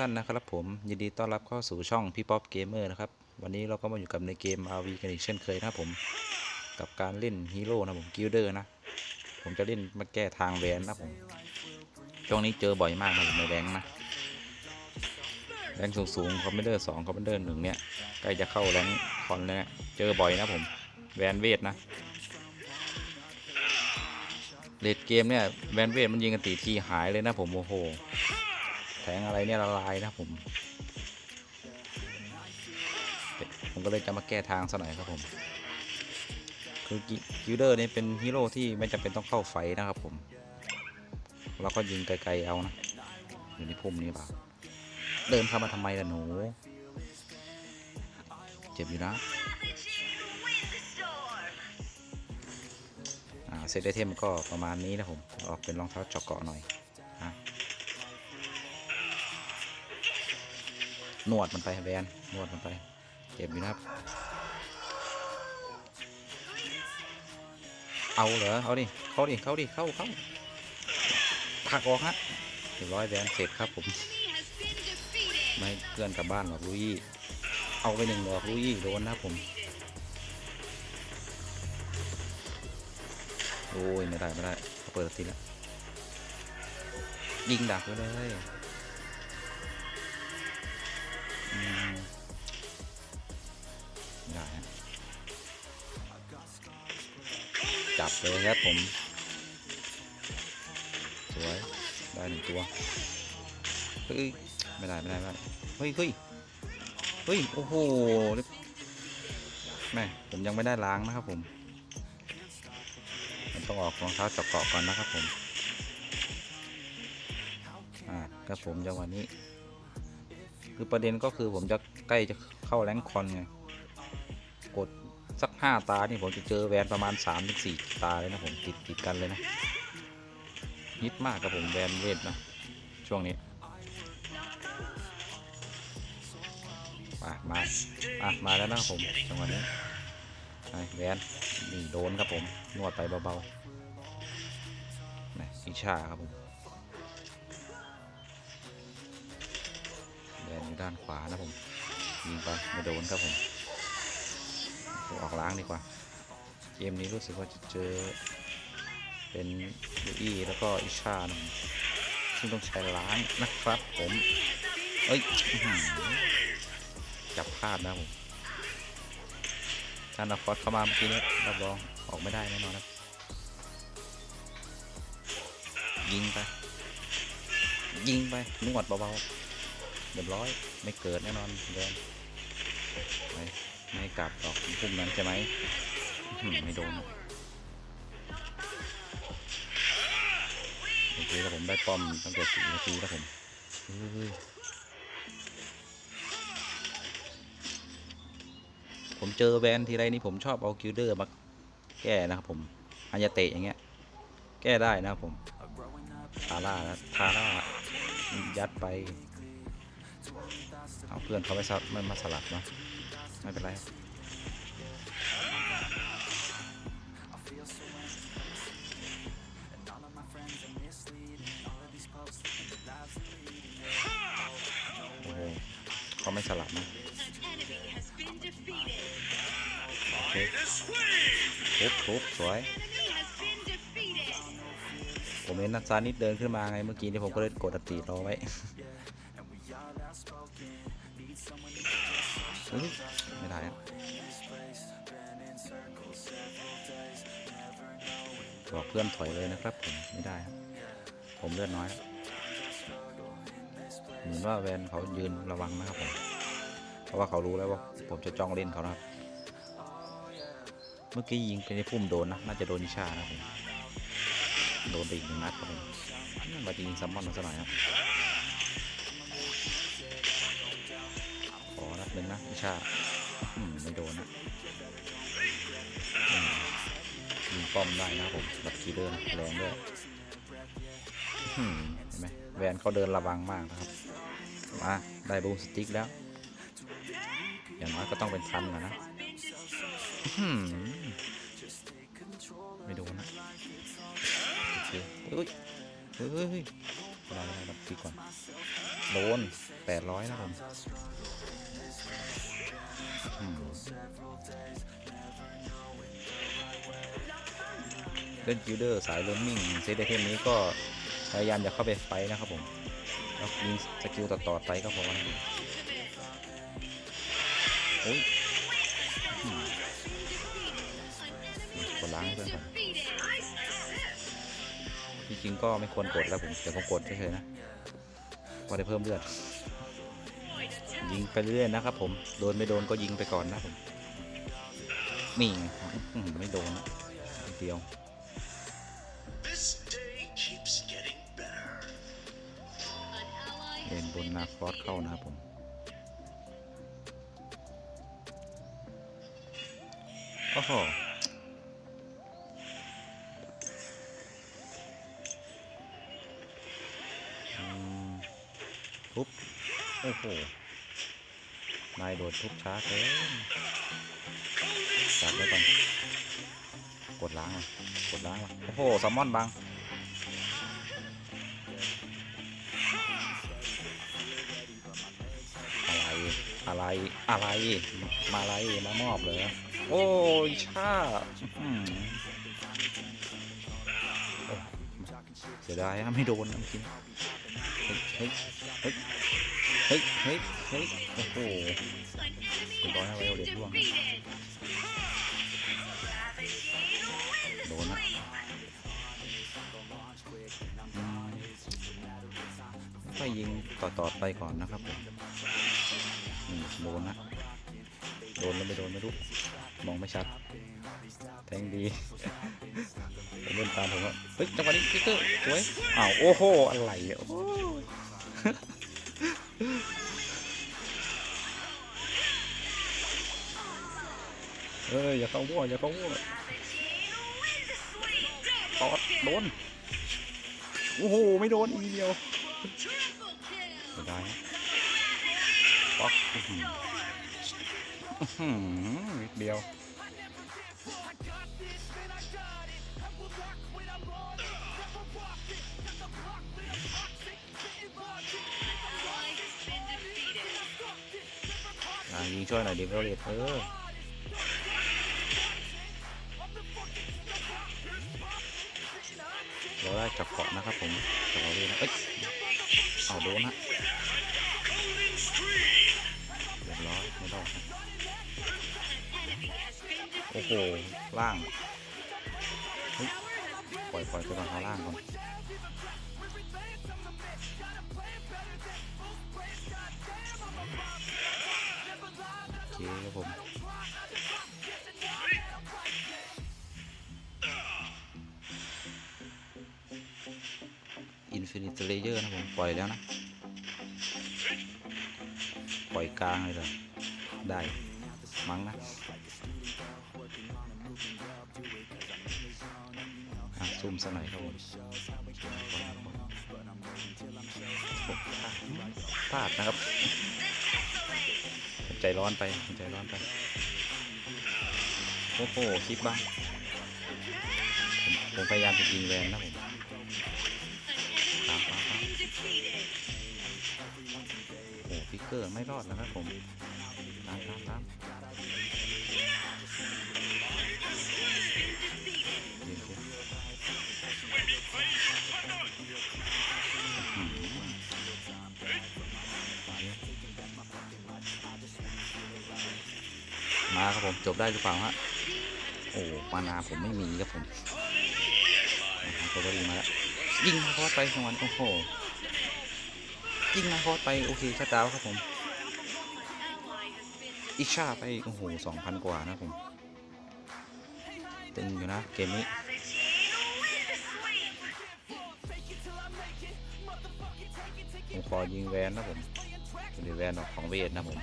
ท่านนะครับผมยินดีต้อนรับเข้าสู่ช่องพี่ป๊อปเกมเมอร์นะครับ วันนี้เราก็มาอยู่กับในเกม RV กันอีกเช่นเคยนะครับผม กับการเล่นฮีโร่นะผมกิลเดอร์นะ ผมจะเล่นมาแก้ทางแวนนะผม ช่วงนี้เจอบ่อยมากนะผมในแรงค์นะแรงสูงสูงคอมเมนเดอร์สองคอมเมนเดอร์หนึ่งเนี่ยใกล้จะเข้าแรงคอนแล้วเนี่ยเจอบ่อยนะผมแวนเวทนะเลดเกมเนี่ยแวนเวทมันยิงกันตีทีหายเลยนะผมโอ้โห แทงอะไรเนี่ยละลายนะผม ผมก็เลยจะมาแก้ทางซะหน่อยครับผม คือกิลเดอร์นี่เป็นฮีโร่ที่ไม่จำเป็นต้องเข้าไฟนะครับผม เราก็ยิงไกลๆเอานะ อยู่ในพุ่มนี้เปล่าเดินเข้ามาทำไมล่ะหนู เจ็บอยู่นะเซตไอเทมก็ประมาณนี้นะผม ออกเป็นรองเท้าเจาะเกาะหน่อยอะ นวดมันไปแวนนวดมันไป เจ็บอยู่นะครับ เอาเหรอ เอาดิ เข้าดิ เข้าดิ เข้าเข้าผลักออกฮะเรียบร้อยแวนเสร็จครับผม ไม่เพื่อนกลับบ้านหรอกลุยเอาไปหนึ่งดอกลุยโดนนะครับผม โอ้ยไม่ได้ไม่ได้ เปิดทีแล้วยิงดักไว้เลย จับเลยครับผม สวย ได้หนึ่งตัว เฮ้ย ไม่ได้ ไม่ได้ไม่ได้เฮ้ยเฮ้ยเฮ้ย โอ้โหแม่ผมยังไม่ได้ล้างนะครับผม มันต้องออกรองเท้าจาะเกาะก่อนนะครับผม อ่าครับผมจังหวะนี้ คือประเด็นก็คือผมจะใกล้จะเข้าแรงคอนไงกดสักห้าตา นี่ ผมจะเจอแวนประมาณ3าถึงสตา เลย นะ ผม ติดติดกันเลยนะฮิตมากครับผมแวนเวทนะ ช่วงนี้มามาอะมาแล้วนะผมจังหวะนี้ไปแวนนี่โดนครับผมนวดไปเบาๆนะอิชาครับผม แนอยู่ด้านขวานะผมยิงไปไม่โดนครับผมออกล้างดีกว่า เกมนี้รู้สึกว่าจะเจอเป็นลูอี้แล้วก็อิชานะซึ่งต้องใช้ล้างนะครับผมเอ้ยจับพลาดนะผมถ้านักฟอสเข้ามาเมื่อกี้นี้รับรองออกไม่ได้แน่นอนครับยิงไป ยิงไปนวดเบาๆ เรียบร้อยไม่เกิดแน่นอนเดินไปไม่กลับหรอกพุ่มนั้นใช่ไหมไม่โดนโอเคครับผมได้ป้อมตั้งแต่สี่นาทีแล้วผมผมเจอแวนทีไรนี่ผมชอบเอาคิวเดอร์มาแก้นะครับผมอันยาเตะอย่างเงี้ย แก้ได้นะครับผมทาร่านะทาร่ายัดไป เอาเพื่อนเขาไม่สลับไม่มาสลับเนาะไม่เป็นไรโอ้โหเขาไม่สลับนะโอเคทุบทุบสวย ผมเห็นนักซานิดเดินขึ้นมาไงเมื่อกี้นี่ผมก็เลยกดอัตติรอไว้ ไม่ได้อะบอกเพื่อนถอยเลยนะครับผมไม่ได้ครับ ผมเลือดน้อยเหมือนว่าแวนเขายืนระวังนะครับผมเพราะว่าเขารู้แล้วว่าผมจะจ้องเล่นเขานะครับ เมื่อกี้ยิงไปในพุ่มโดนนะน่าจะโดนนิชานะครับผมโดนไปอีกหนึ่งนัดครับผมมายิงซัมมอนมาสักหน่อยครับ หนึ่งนะพิชาอืมไม่โดนนะอืมยิงป้อมได้นะครับผมบัตคีเดอร์นแรงด้วยเห็นไหมแวนเขาเดินระวังมากนะครับมาได้บูมสติ๊กแล้ว อย่างน้อยก็ต้องเป็นทันนะนะไม่โดนนะโอเคเฮ้ยเฮ้ยเฮ้ยเฮ้ยเวลาเรารับตีก่อนโดนแปดร้อยนะผม เล่นกิลเดอร์สายเลนมิ่งเซตไอเทมนี้ก็พยายามอย่าเข้าไปไฟนะครับผมแล้วยิงสกิลต่อๆไปก็พอนะครับโอ้ยกดล้างเพื่อนก่อนจริงๆก็ไม่ควรกดแล้วผมแต่ผมกดเฉยๆนะพอได้เพิ่มเลือด ยิงไปเรื่อยๆนะครับ ผมโดนไม่โดนก็ยิงไปก่อนนะผมนี่ไงอื้อหือไม่โดนนะนิดเดียว This day keeps getting better. เล่นบนนาคอสเข้านะครับผมโอ้โหอืมทุบโอ้โห นายโดดทุบช้าเกินจับไว้ก่อน กดล้างอะกดล้างอะโอ้โหแซลมอนบัง อะไร อะไร อะไร มาอะไร มามอบเลยโอ้ยชาเสียดายไม่โดนนะเมื่อกี้เฮ้ย เฮ้ย เฮ้ย เฮ้ย ฮ้ยโอ้โหร้อยนะไวโอเลตร่วงโดนนะอืมก็ยิงต่อๆไปก่อนนะครับผมอืมโดนนะโดนแล้วไม่โดนไม่รู้มองไม่ชัด แทงดีเล่นตามผมว่าเฮ้ยจังหวะนี้พิกเกอร์สวยอ้าวโอ้โหอะไรอะ เอ้ยอย่าเข้าวัวอย่าเข้าวัวตอดโดน โอ้โห ไม่โดนอีกเดียวไม่ได้ป๊อกอื้อหืออื้อหือนิดเดียวอะยิงช่วยหน่อยดิเวลเลตเออ เราได้จับเกาะนะครับผมจับเราด้วยนะเอ้ยเอาโดนฮะเรียบร้อยไม่รอดนะโอ้โหล่างปล่อยปล่อยไปก่อนเอาล่างก่อนโอเคครับผม ฟินิตเลเยอร์นะผมปล่อยแล้วนะ ปล่อยกลางเลยเหรอได้ มั้งนะอะซูมสักหน่อยครับผมพลาดนะครับ ใจร้อนไป ใจร้อนไป โอ้โห คลิปบ้าง ผมผมพยายามจะยิงแวนนะผม เกอร์ไม่รอดนะครับผมตามตามตามมาครับผมจบได้หรือเปล่าฮะโอ้มานาผมไม่มีครับผมนะคตัวดีมาแล้วยิงมาคอสไปสวรรค์โอ้โห ยิงมาคอสไป โอเคชัดดาวครับผม อิชาไป โอ้โหสองพันกว่านะผม ตึงอยู่นะ เกมนี้ผมขอยิงแวนนะผมเป็นแวนออกของเวทนะผม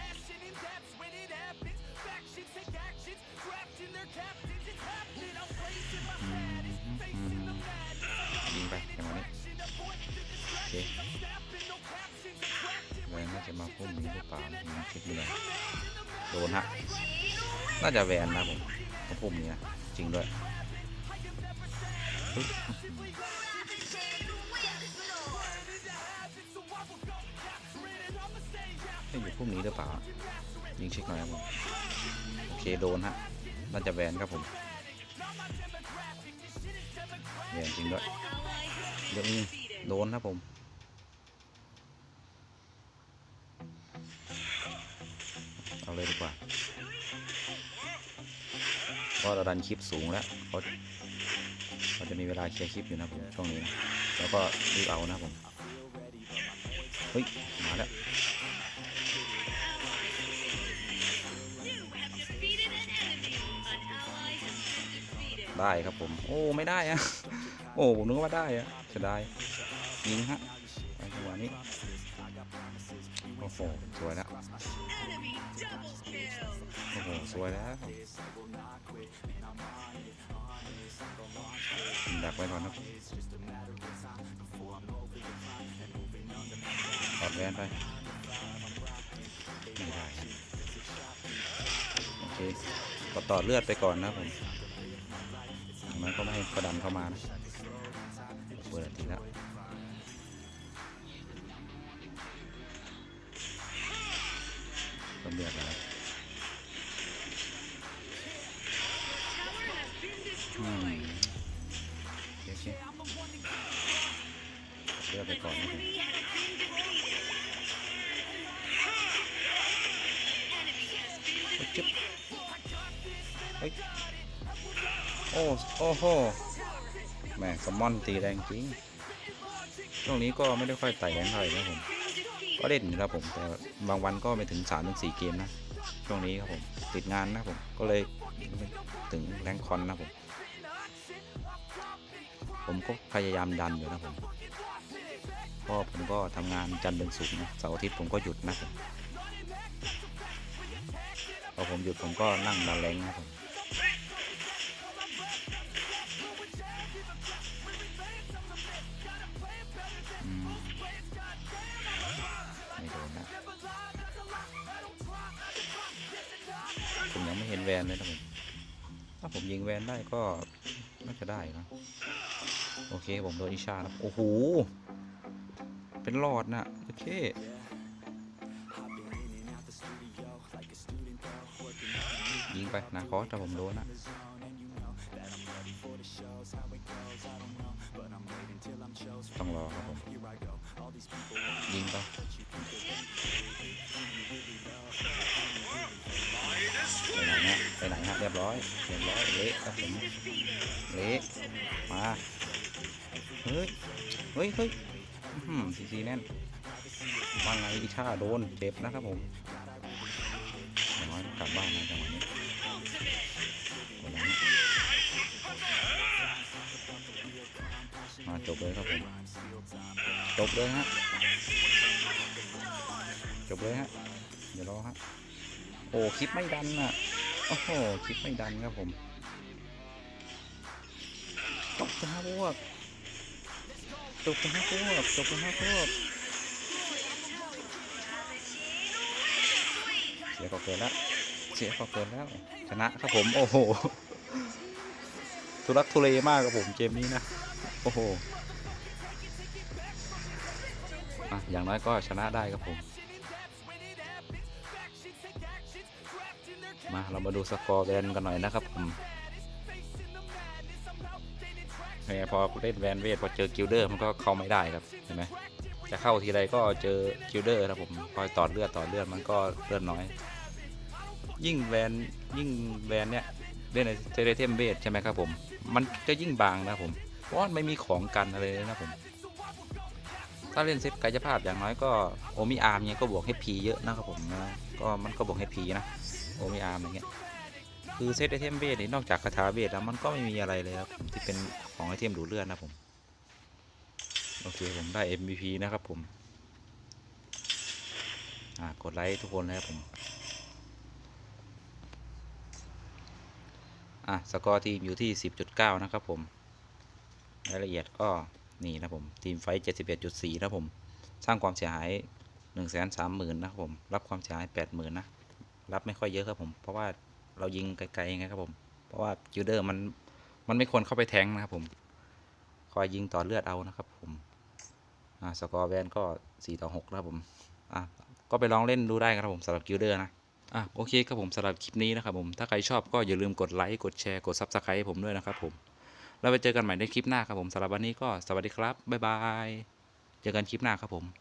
มมนี้หรือเปล่ายิงเช็คดูหน่อยโดนฮะ น่าจะแวนนะผมมาพุ่มนี้นะจริงด้วยนี่อยู่พวกนี้หรือเปล่ายิงเช็คหน่อยครับผมโอเคโดนฮะ น่าจะแวนครับผมแวนจริงด้วยเดี๋ยวนี้โดนครับผม เอาเลยดีกว่าเพราะเราดันคลิปสูงแล้วเขาเขาจะมีเวลาเคลียร์คลิปอยู่นะผมช่วงนี้นะแล้วก็รีบเอานะผมเฮ้ยมาแล้วได้ครับผม โอ้ ไม่ได้อะโอ้ผมนึกว่าได้อะจะได้ยิงฮะจังหวะนี้โอ้โหสวยแล้ว สวยแล้วดักไว้ก่อนนะถอดแวนไปไม่ได้โอเคก็ต่อเลือดไปก่อนนะผมอย่างนั้นก็ไม่ให้กระดันเข้ามานะเปิดทีแล้วก็เลือดแล้ว เลือดไปก่อนนะผมเฮ้ยจึ๊บเฮ้ยโอ้โอ้โหแหม่สมอนตีแรงจริง ช่วงนี้ก็ไม่ได้ค่อยไต่แรงเท่าไหร่นะผม ก็เล่นอยู่ครับผม แต่บางวันก็ไม่ถึง3าถึงสเกมนะ ช่วงนี้ครับผม ติดงานนะผม ก็เลยถึงแรงคอนนะผม ผมก็พยายามดันอยู่นะผม พราะผมก็ทำงานจันทร์ถึงศุกร์นะเสาร์อาทิตย์ผมก็หยุดนะพอผมหยุดผมก็นั่งดันแรงนะผมอืมไม่โดนนะผมยังไม่เห็นแวนเลยนะผมถ้าผมยิงแวนได้ก็น่าจะได้นะโอเค ผมโดนอิชาแล้วโอ้โห เป็นหลอดนะโอเคยิงไปนะคอสถ้าผมโดนนะต้องรอครับผมยิงไปไปไหนฮะไปไหนฮะเรียบร้อยเรียบร้อยเละครับผมเละมาเฮ้ยเฮ้ยเฮ้ย ซีซีแน่นว่างไงอิชาโดนเจ็บนะครับผมอย่างน้อยกลับบ้านนะจังหวะนี้มาจบเลยครับผม จบเลยฮะ จบเลยฮะ เดี๋ยวรอฮะ โอ้คลิปไม่ดันอะ โอ้โหคลิปไม่ดันครับผม จบนะพวก จบนะพวกจบนะพวกเสียก็เกินแล้วเสียก็เกินแล้ว ชนะครับผม โอ้โห ทุรักทุเลมากครับผมเกมนี้นะ โอ้โหอะอย่างน้อยก็ชนะได้ครับผม มาเรามาดูสกอร์แวนกันหน่อยนะครับผม พอเล่นแวนเวทพอเจอกิลเดอร์มันก็เข้าไม่ได้ครับเห็นไหมจะเข้าทีไรก็เจอกิลเดอร์ครับผมคอยต่อเลือดต่อเลือดมันก็เลือดน้อย ยิ่งแวนยิ่งแวนเนี่ยเล่นในเทเลเทมเวทใช่ไหมครับผม มันจะยิ่งบางนะผมเพราะไม่มีของกันอะไรเลยนะผมถ้าเล่นเซตกายภาพอย่างน้อยก็โอมิอาร์มเนี่ยก็บวกให้พีเยอะนะครับผมนะก็มันก็บวกให้พีนะโอมิอาร์มอย่างเงี้ยคือเซตไอเทมเวทนี่นอกจากคาถาเวทแล้วมันก็ไม่มีอะไรเลยครับที่เป็น ของไอเทมดูดเลือดนะผม โอเคผมได้ MVP นะครับผม อ่ากดไลค์ทุกคนนะครับผม อะสกอร์ทีมอยู่ที่ 10.9 นะครับผม รายละเอียดก็นี่นะผมทีมไฟท์71.4 นะผม สร้างความเสียหาย 130,000 นะครับผม รับความเสียหาย 80,000 นะ รับไม่ค่อยเยอะครับผม เพราะว่าเรายิงไกลๆไงครับผม เพราะว่ากิลเดอร์มัน มันไม่ควรเข้าไปแทงนะครับผมคอยยิงต่อเลือดเอานะครับผมอ่าสกอร์แวนก็ 4 ต่อ6นะครับผมอะก็ไปลองเล่นดูได้ครับผมสำหรับกิลเดอร์นะอะโอเคครับผมสำหรับคลิปนี้นะครับผมถ้าใครชอบก็อย่าลืมกดไลค์กดแชร์กด Subscribe ให้ผมด้วยนะครับผมแล้วไปเจอกันใหม่ในคลิปหน้าครับผมสำหรับวันนี้ก็สวัสดีครับบ๊ายบายเจอกันคลิปหน้าครับผม